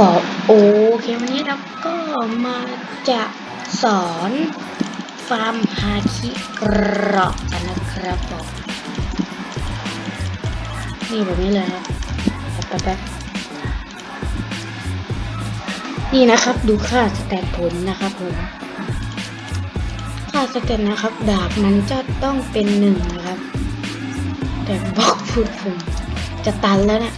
ก็โอเควันนี้เราก็มาจะสอนฟาร์มฮาคิกรอกกันนะครับผมนี่แบบนี้เลยครับแป๊บแป๊บนี่นะครับดูค่าสแตทผลนะครับผมค่าสแตทนะครับ ดาบมันจะต้องเป็นหนึ่งนะครับ แต่บล็อกพูดผมจะตันแล้วเนะี่ย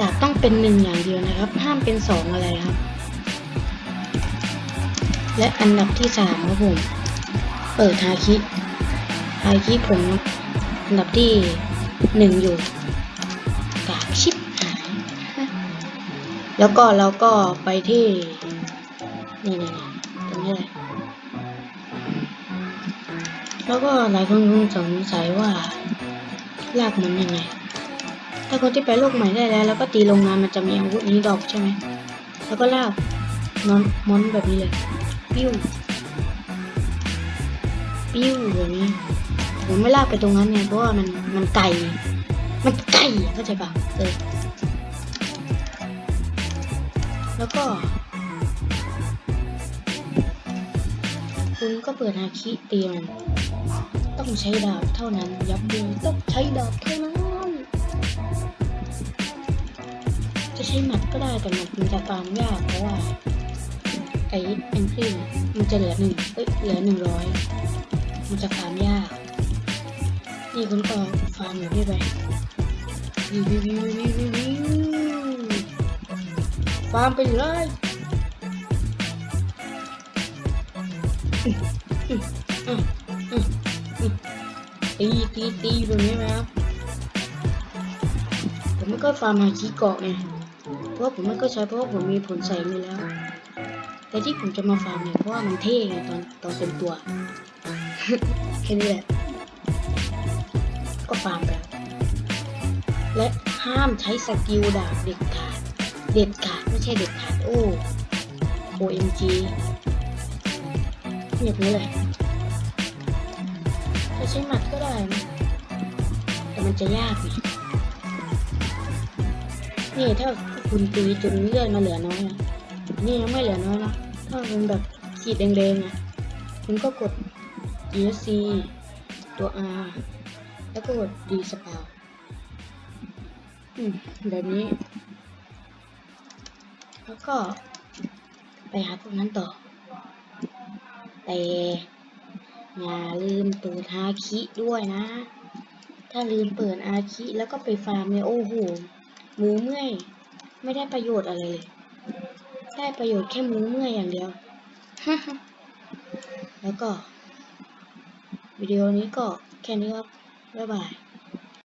ดาบต้องเป็นหนึ่งอย่างเดียวนะครับ ห้ามเป็นสองอะไรครับ และอันดับที่สามครับผม เปิดฮาคิฮาคิผมอันดับที่หนึ่งอยู่กากชิปหายแล้วก็เราก็ไปที่นี่นี่ตรงนี้เลยแล้วก็หลายคนคงสงสัยว่าลากมันยังไง ถ้าคนที่ไปโลกใหม่ได้แล้ว แล้วก็ตีลงงานมันจะมีอาวุธนี้ดอกใช่ไหมแล้วก็ลากมอนมอนแบบนี้เลย ปิ้ว ปิ้วแบบนี้ผมไม่ลากไปตรงนั้นไงเพราะว่ามันมันไกลมันไกลเข้าใจปะเออแล้วก็ คุณก็เปิดฮาคิตีมันต้องใช้ดาบเท่านั้น ยับเยินต้องใช้ดาบเท่านั้น ใช้หมัดก็ได้แต่หมัดมันจะฟาร์มยากเพราะว่าไอ้เอ็นทรีมันจะเหลือหนึ่งเอ้ยเหลือหนึ่งร้อยมันจะฟาร์มยากนี่คุณก็ฟาร์มอยู่นี่ไปวิววิววิววิววิวฟาร์มไปเลยตีตีตีแบบนี้ไหมครับผมไม่ก็ฟาร์มฮาคิเกาะไง เพราะผมไม่ก็ใช้เพราะว่าผมมีผลแสงอยู่แล้ว แต่ที่ผมจะมาฟาร์มเนี่ยเพราะว่ามันเท่ไงตอนตอนเป็นตัวแค่นี้แหละก็ฟาร์มไปและห้ามใช้สกิลดาบเด็ดขาดเด็ดขาดไม่ใช่เด็ดขาดโอ้ OMG แบบนี้เลยจะใช้หมัดก็ได้แต่มันจะยากนี่ถ้า คุณตีจนเลือดมาเหลือน้อยอะนี่ยังไม่เหลือน้อยนะถ้ามันแบบขีดแดงๆอะคุณก็กด ESC ตัว R แล้วก็กด D สปาอืมแบบนี้ แล้วก็ ไปหาพวกนั้นต่อ แต่อย่าลืมเปิดฮาคิด้วยนะ ถ้าลืมเปิดอาคิแล้วก็ไปฟาร์มเนี่ยโอ้โหหมูเมื่อย ไม่ได้ประโยชน์อะไรเลย ได้ประโยชน์แค่หมูเมื่อยอย่างเดียว แล้วก็ วิดีโอนี้ก็แค่นี้ครับ บ๊ายบาย